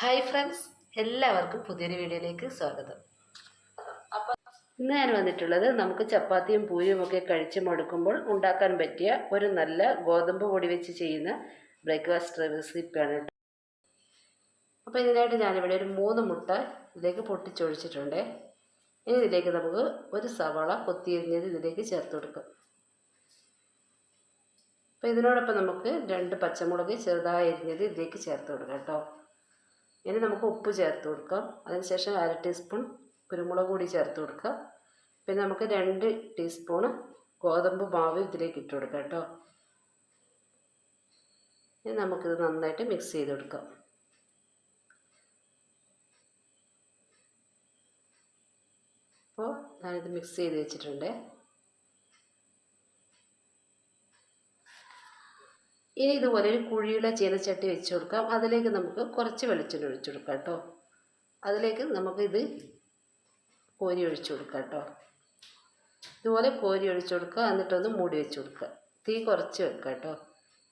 Hi friends എല്ലാവർക്കും പുതിയൊരു വീഡിയോയിലേക്ക് സ്വാഗതം. അപ്പോൾ ഇന്ന് ഞാൻ വന്നിട്ടുള്ളത് നമുക്ക് ചപ്പാത്തിയും പൂരിയും ഒക്കെ കഴിച്ചു മടുക്കുമ്പോൾ ഉണ്ടാക്കാൻ പറ്റിയ ഒരു നല്ല ഗോതമ്പ് പൊടി വെച്ച് ചെയ്യുന്ന ബ്രേക്ക്ഫാസ്റ്റ് റെസിപ്പിയാണ് കേട്ടോ. അപ്പോൾ ഇതിനായിട്ട് ഞാനിവിടെ ഒരു മൂന്ന് മുട്ട ഇതിലേക്ക് പൊട്ടിച്ചൊഴിച്ചിട്ടുണ്ട്. ഇനി ഇതിലേക്ക് നമുക്ക് ഒരു സവാള കൊത്തിയരിഞ്ഞത് ഇതിലേക്ക് ചേർത്ത് കൊടുക്കാം. അപ്പോൾ ഇതിനോടൊപ്പം നമുക്ക് രണ്ട് പച്ചമുളക് ചെറുതായി അരിഞ്ഞത് ഇതിലേക്ക് ചേർത്ത് കൊടുക്കാം കേട്ടോ. ഇനി നമുക്ക് ഉപ്പ് ചേർത്ത് കൊടുക്കാം. അതിനുശേഷം അര ടീസ്പൂൺ കുരുമുളക് പൊടി ചേർത്ത് കൊടുക്കുക പിന്നെ നമുക്ക് രണ്ട് ടീസ്പൂണ് ഗോതമ്പ് മാവ് ഇതിലേക്ക് ഇട്ട് കൊടുക്കാം കേട്ടോ. ഇനി നമുക്കിത് നന്നായിട്ട് മിക്സ് ചെയ്ത് കൊടുക്കാം. അപ്പോൾ ഞാനിത് മിക്സ് ചെയ്ത് വെച്ചിട്ടുണ്ട്. ഇനി ഇതുപോലെ ഒരു കുഴിയുള്ള ചീനച്ചട്ടി വെച്ച് കൊടുക്കാം. അതിലേക്ക് നമുക്ക് കുറച്ച് വെളിച്ചെണ്ണ ഒഴിച്ചു കൊടുക്കാം കേട്ടോ. അതിലേക്ക് നമുക്കിത് കോരി ഒഴിച്ചു കൊടുക്കാം കേട്ടോ. ഇതുപോലെ കോരി ഒഴിച്ചു കൊടുക്കുക. എന്നിട്ടൊന്ന് മൂടി വെച്ച് കൊടുക്കുക. തീ കുറച്ച് വെക്കുക കേട്ടോ.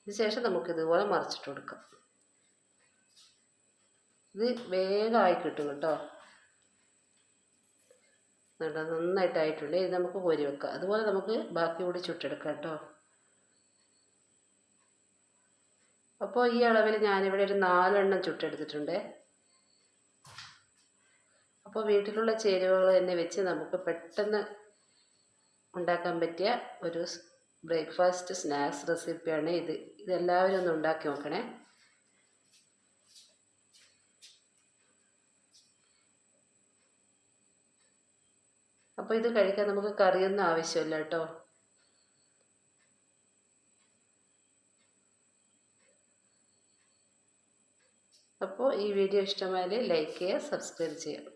ഇതിന് ശേഷം നമുക്ക് ഇതുപോലെ മറിച്ചിട്ട് കൊടുക്കാം. ഇത് വേഗമായി കേട്ടോ കേട്ടോ. നന്നായിട്ടായിട്ടുണ്ട് ഇത് നമുക്ക് കോരി വെക്കാം. അതുപോലെ നമുക്ക് ബാക്കി കൂടി ചുട്ടെടുക്കാം കേട്ടോ. അപ്പോൾ ഈ അളവിൽ ഞാനിവിടെ ഒരു നാലെണ്ണം ചുട്ടെടുത്തിട്ടുണ്ട്. അപ്പോൾ വീട്ടിലുള്ള ചേരുവകൾ തന്നെ വെച്ച് നമുക്ക് പെട്ടെന്ന് ഉണ്ടാക്കാൻ പറ്റിയ ഒരു ബ്രേക്ക്ഫാസ്റ്റ് സ്നാക്സ് റെസിപ്പിയാണ് ഇത്. ഇതെല്ലാവരും ഒന്ന് ഉണ്ടാക്കി നോക്കണേ. അപ്പോൾ ഇത് കഴിക്കാൻ നമുക്ക് കറിയൊന്നും ആവശ്യമില്ല കേട്ടോ. അപ്പോൾ ഈ വീഡിയോ ഇഷ്ടമായാൽ ലൈക്ക് ചെയ്യുക സബ്സ്ക്രൈബ് ചെയ്യുക